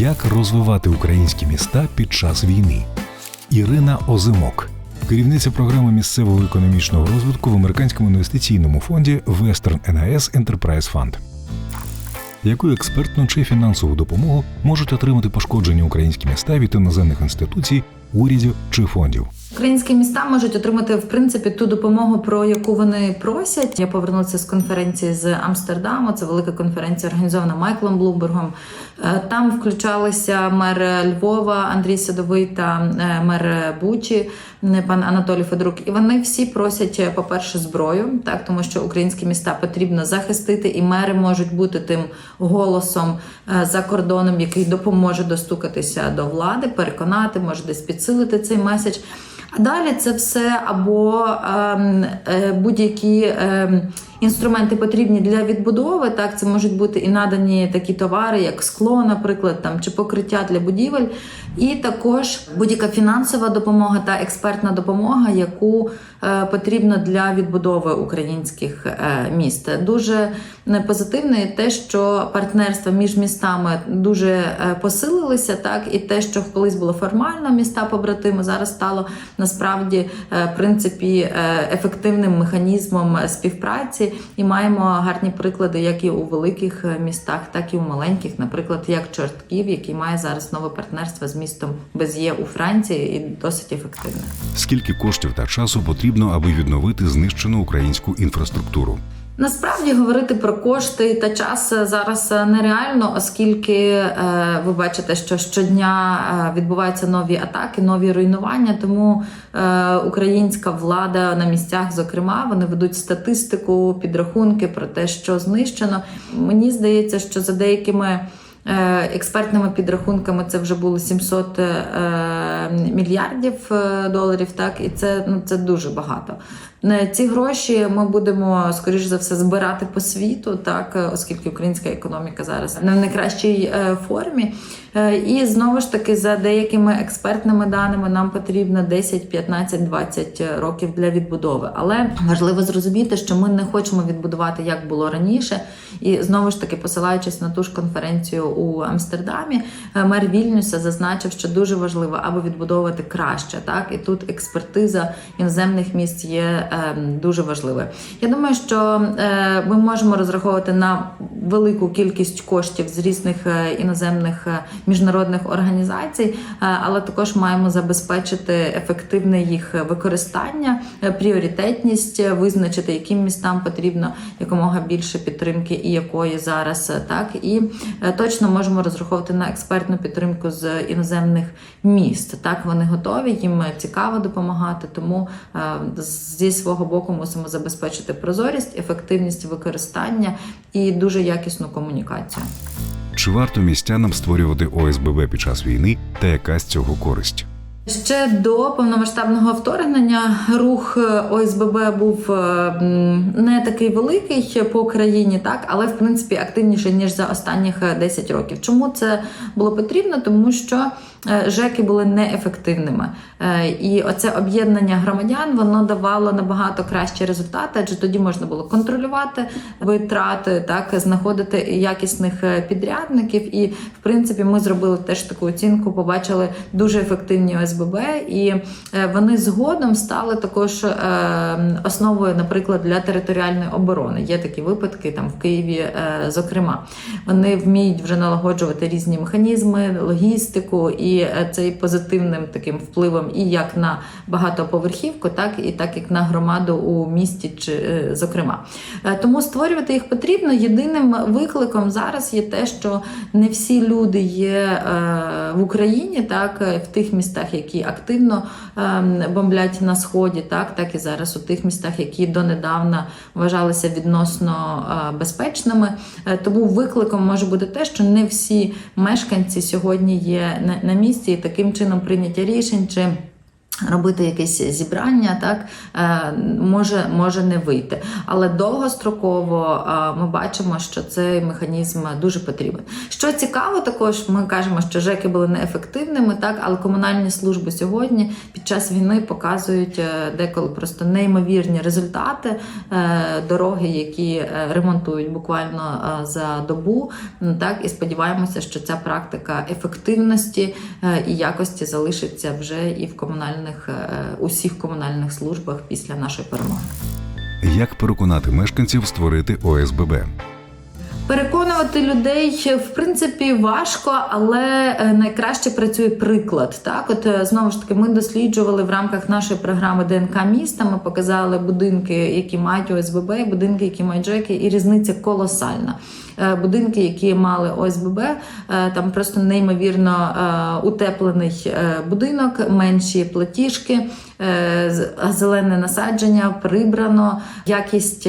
Як розвивати українські міста під час війни? Ірина Озимок, керівниця програми місцевого економічного розвитку в американському інвестиційному фонді Western NIS Enterprise Fund. Яку експертну чи фінансову допомогу можуть отримати пошкоджені українські міста від іноземних інституцій, урядів чи фондів? Українські міста можуть отримати в принципі ту допомогу, про яку вони просять. Я повернуся з конференції з Амстердаму. Це велика конференція, організована Майклом Блумбергом. Е, Там включалися мер Львова Андрій Садовий та е, мер Бучі, е, пан Анатолій Федорук. І вони всі просять, по-перше, зброю, так тому що українські міста потрібно захистити, і мери можуть бути тим голосом за кордоном, який допоможе достукатися до влади, переконати, може десь підсилити цей меседж. А далі це все або ем, е, будь-які ем, інструменти потрібні для відбудови. Так, це можуть бути і надані такі товари, як скло, наприклад, там чи покриття для будівель, і також будь-яка фінансова допомога та експертна допомога, яку е, потрібно для відбудови українських е, міст. Дуже е, позитивне те, що партнерства між містами дуже посилилися, так і те, що колись було формально міста побратими, зараз стало насправді в принципі ефективним механізмом е, і маємо гарні приклади, як і у великих е, містах, так і у маленьких, наприклад, як Чортків, який має зараз нове партнерство з містом Без'є у Франції, і досить ефективне. Скільки коштів та часу потрібно, аби відновити знищену українську інфраструктуру? Насправді говорити про кошти та час зараз нереально, оскільки е, ви бачите, що щодня е, відбуваються нові атаки, нові руйнування. Тому е, українська влада на місцях, зокрема, вони ведуть статистику, підрахунки про те, що знищено. Мені здається, що за деякими. Е, Експертними підрахунками це вже було 700 е, мільярдів е, доларів. Так і це ну це дуже багато. Ці гроші ми будемо скоріш за все збирати по світу, так оскільки українська економіка зараз не в найкращій формі. Е, І знову ж таки, за деякими експертними даними, нам потрібно 10, 15, 20 років для відбудови. Але важливо зрозуміти, що ми не хочемо відбудувати як було раніше. І знову ж таки, посилаючись на ту ж конференцію у Амстердамі, е, мер Вільнюса зазначив, що дуже важливо, аби відбудовувати краще. Так і тут експертиза іноземних міст є е, дуже важливою. Я думаю, що е, ми можемо розраховувати на велику кількість коштів з різних е, іноземних міжнародних організацій, е, але також маємо забезпечити ефективне їх використання, е, пріоритетність, е, визначити, яким містам потрібно якомога більше підтримки і якої зараз так і точно можемо розраховувати на експертну підтримку з іноземних міст. Так вони готові, їм цікаво допомагати. Тому зі свого боку мусимо забезпечити прозорість, ефективність використання і дуже якісну комунікацію. Чи варто містянам створювати ОСББ під час війни та яка з цього користь? Ще до повномасштабного вторгнення рух е, ОСББ був е, не такий великий по країні, так але в принципі активніший ніж за останніх е, 10 років. Чому це було потрібно? Тому що е, ЖЕКи були неефективними, Е, і оце об'єднання громадян воно давало набагато кращі результати, адже тоді можна було контролювати витрати, так знаходити якісних е, підрядників. І в принципі ми зробили теж таку оцінку, побачили дуже ефективні ОСББ, і е, вони згодом стали також е, основою, наприклад, для територіальної оборони. Є такі випадки там в Києві, е, зокрема. Вони вміють вже налагоджувати різні механізми, логістику, і е, це і позитивним таким впливом і як на багатоповерхівку, так і так як на громаду у місті, чи е, зокрема. Е, Тому створювати їх потрібно. Єдиним викликом зараз є те, що не всі люди є в Україні, так в тих містах, які активно е, бомблять на сході, так так і зараз у тих містах, які донедавна вважалися відносно безпечними. Тому викликом може бути те, що не всі мешканці сьогодні є на місці, і таким чином прийняття рішень чи Робити якесь зібрання, так е, може, може не вийти. Але довгостроково е, ми бачимо, що цей механізм дуже потрібен. Що цікаво, також ми кажемо, що ЖЕКи були неефективними, так, але комунальні служби сьогодні під час війни показують е, деколи просто неймовірні результати дороги, які ремонтують буквально за добу. Так, і сподіваємося, що ця практика ефективності і якості залишиться вже і в комунальних е, усіх комунальних службах після нашої перемоги. Як переконати мешканців створити ОСББ? Переконувати людей в принципі важко, але е, найкраще працює приклад. Так, от е, знову ж таки, ми досліджували в рамках нашої програми ДНК міста. Ми показали будинки, які мають ОСББ, і будинки, які мають ЖЕКи, і різниця колосальна. Е, Будинки, які мали ОСББ, е, там просто неймовірно е, утеплений будинок, менші платіжки, зелене насадження, прибрано, якість.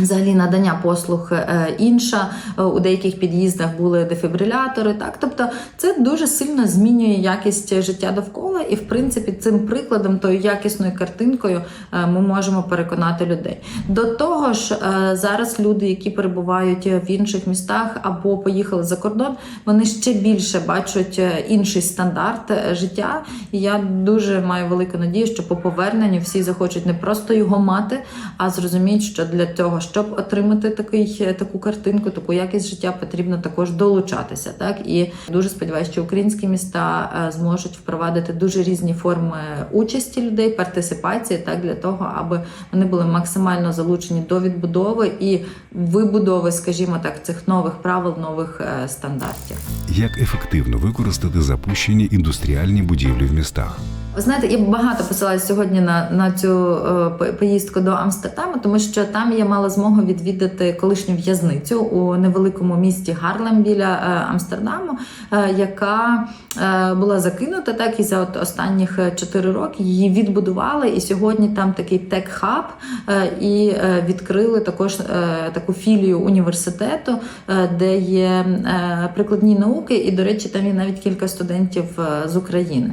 Взагалі надання послуг е, інша Е, у деяких під'їздах були дефібрилятори. Так, тобто це дуже сильно змінює якість життя довкола, і в принципі цим прикладом, тою якісною картинкою, е, ми можемо переконати людей. До того ж, зараз люди, які перебувають в інших містах або поїхали за кордон, вони ще більше бачать інший стандарт життя. І я дуже маю велику надію, що по поверненню всі захочуть не просто його мати, а зрозуміють, що для того, щоб отримати такий, таку картинку, таку якість життя, потрібно також долучатися. Так і дуже сподіваюся, що українські міста е, зможуть впровадити дуже різні форми участі людей, партисипації, так для того, аби вони були максимально залучені до відбудови і вибудови, скажімо так, цих нових правил, нових е, стандартів. Як ефективно використати запущені індустріальні будівлі в містах? Ви знаєте, я багато посилаюся сьогодні на, на цю е, поїздку до Амстердаму, тому що там я мала змогу відвідати колишню в'язницю у невеликому місті Гарлем біля е, Амстердаму, е, яка е, була закинута так і за от останніх 4 роки її відбудували. І сьогодні там такий тек-хаб, е, і е, відкрили також е, таку філію університету, е, де є е, прикладні науки, і, до речі, там є навіть кілька студентів е, з України.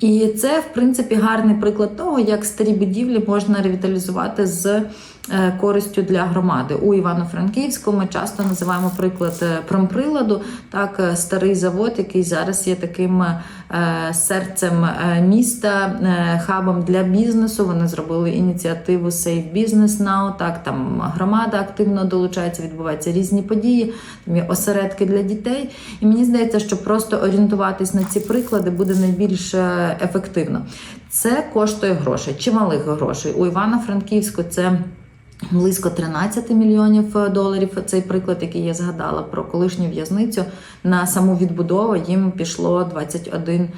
І це, в принципі, гарний приклад того, як старі будівлі можна ревіталізувати з користю для громади. У Івано-Франківську ми часто називаємо приклад е, промприладу, так, е, старий завод, який зараз є таким е, серцем е, міста, е, хабом для бізнесу. Вони зробили ініціативу Save Business Now. Так, там громада активно долучається, відбуваються різні події, там є осередки для дітей. І мені здається, що просто орієнтуватись на ці приклади буде найбільш е, ефективно. Це коштує грошей, чималих грошей. У Івано-Франківську це. Близько 13 мільйонів доларів. Цей приклад, який я згадала про колишню в'язницю, на саму відбудову їм пішло 21 е,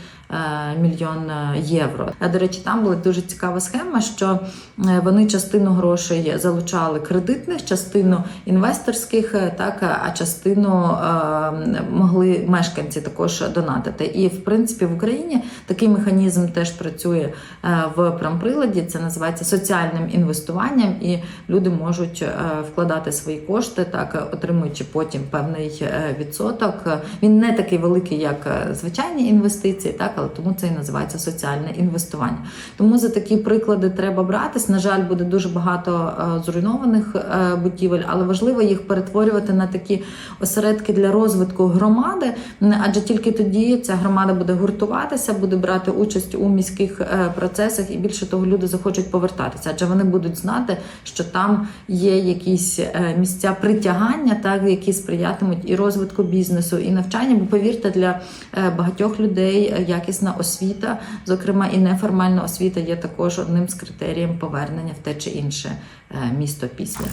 мільйон е, євро. А до речі, там була дуже цікава схема, що е, вони частину грошей залучали кредитних, частину інвесторських, е, так а частину е, могли мешканці також донатити. І в принципі в Україні такий механізм теж працює е, в промприладі. Це називається соціальним інвестуванням, і люди можуть е, вкладати свої кошти, так отримуючи потім певний е, відсоток. Він не такий великий, як е, звичайні інвестиції, так але тому це і називається соціальне інвестування. Тому за такі приклади треба братись. На жаль, буде дуже багато е, зруйнованих е, будівель, але важливо їх перетворювати на такі осередки для розвитку громади, адже тільки тоді ця громада буде гуртуватися, буде брати участь у міських е, процесах, і більше того, люди захочуть повертатися, адже вони будуть знати, що там є якісь місця притягання, так які сприятимуть і розвитку бізнесу, і навчання. Бо повірте, для багатьох людей е, якісна освіта, зокрема і неформальна освіта, є також одним з критерієм повернення в те чи інше е, місто після.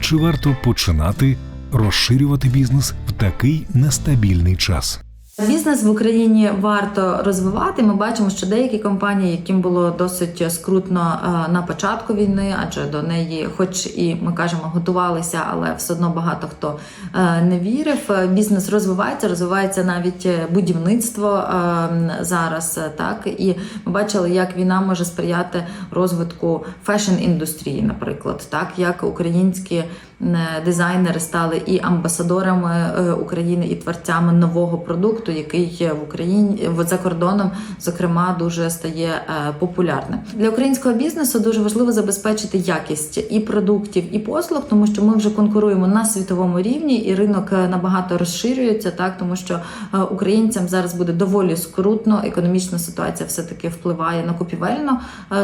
Чи варто починати розширювати бізнес в такий нестабільний час? Бізнес в Україні варто розвивати. Ми бачимо, що деякі компанії, яким було досить скрутно е, на початку війни, адже до неї, хоч і ми кажемо, готувалися, але все одно багато хто е, не вірив. Е, Бізнес розвивається, розвивається навіть будівництво зараз. Так і ми бачили, як війна може сприяти розвитку фешн індустрії, наприклад, так як українські дизайнери стали і амбасадорами України, і творцями нового продукту, який є в Україні за кордоном, зокрема, дуже стає е, популярним для українського бізнесу. Дуже важливо забезпечити якість і продуктів, і послуг, тому що ми вже конкуруємо на світовому рівні, і ринок е, набагато розширюється, так тому що е, українцям зараз буде доволі скрутно. Економічна ситуація все таки впливає на купівельну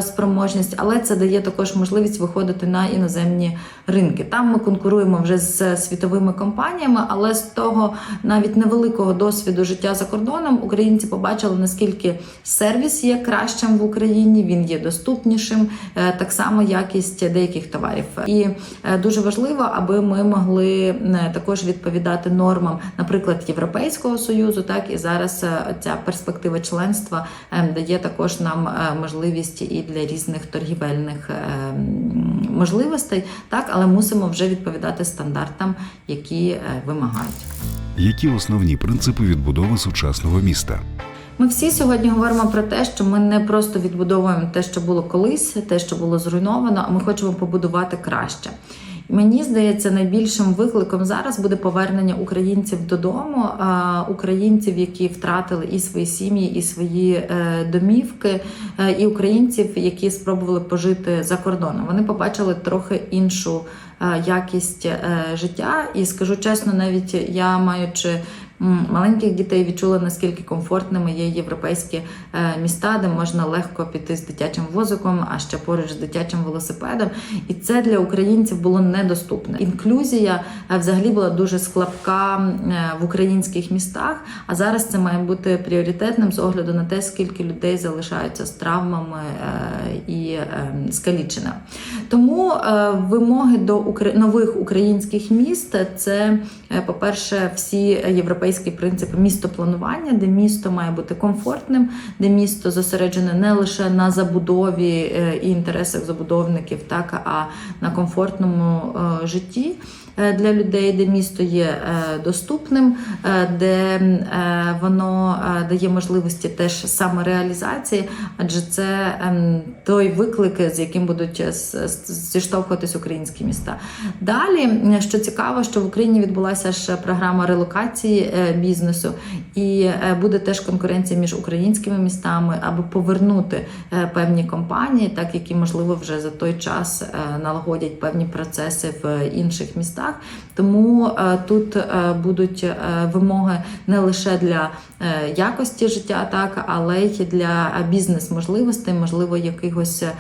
спроможність, але це дає також можливість виходити на іноземні ринки. Там ми конкуруємо вже з світовими компаніями, але з того навіть невеликого досвіду життя за кордоном українці побачили наскільки сервіс є кращим в Україні, він є доступнішим, е, так само якість деяких товарів. І е, дуже важливо, аби ми могли е, також відповідати нормам, наприклад, Європейського союзу. Так і зараз ця перспектива членства дає також нам можливість і для різних торгівельних можливостей, так але мусимо вже відповідати стандартам, які вимагають. Які основні принципи відбудови сучасного міста? Ми всі сьогодні говоримо про те, що ми не просто відбудовуємо те, що було колись, те, що було зруйновано, а ми хочемо побудувати краще. Мені здається, найбільшим викликом зараз буде повернення українців додому, українців, які втратили і свої сім'ї, і свої е, домівки, е, і українців, які спробували пожити за кордоном. Вони побачили трохи іншу якість е, життя. І скажу чесно, навіть я маючи маленьких дітей відчула наскільки комфортними є європейські е, міста, де можна легко піти з дитячим возиком, а ще поруч з дитячим велосипедом. І це для українців було недоступне. Інклюзія е, взагалі була дуже склапка е, в українських містах. А зараз це має бути пріоритетним з огляду на те, скільки людей залишаються з травмами і е, скаліченими. Тому вимоги до нових українських міст це, е, по-перше, всі європейські принципи містопланування, де місто має бути комфортним, де місто зосереджене не лише на забудові е, і інтересах забудовників, так а на комфортному е, житті. Е, Для людей, де місто є е, доступним, е, де воно дає можливості теж самореалізації, адже це ем, той виклик, з яким будуть зіштовхуватись українські міста. Далі, що цікаво, що в Україні відбулася ж програма релокації бізнесу, і буде теж конкуренція між українськими містами, аби повернути певні компанії, так які можливо вже за той час налагодять певні процеси в інших містах. Тому е, тут е, будуть е, вимоги не лише для якості життя, так але й для бізнес-можливостей, можливо, якихось е,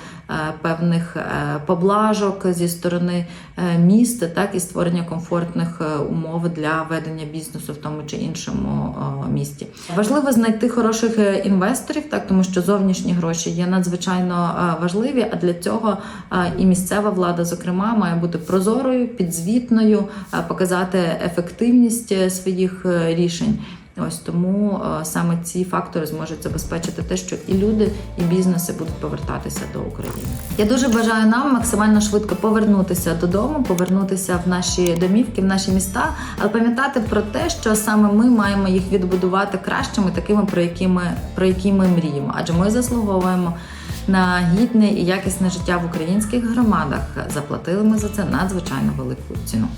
певних е, поблажок зі сторони е, міста, так і створення комфортних е, умов для ведення бізнесу в тому чи іншому е, місті. Важливо знайти хороших е, інвесторів, так тому що зовнішні гроші є надзвичайно е, важливі. А для цього е, і місцева влада, зокрема, має бути прозорою, підзвітною, е, показати ефективність е, своїх е, рішень. Ось тому е, саме ці фактори зможуть забезпечити те, що і люди, і бізнеси будуть повертатися до України. Я дуже бажаю нам максимально швидко повернутися додому, повернутися в наші домівки, в наші міста, але пам'ятати про те, що саме ми маємо їх відбудувати кращими, такими, про які ми, про які ми мріємо, адже ми заслуговуємо. На гідне і якісне життя в українських громадах заплатили ми за це надзвичайно велику ціну.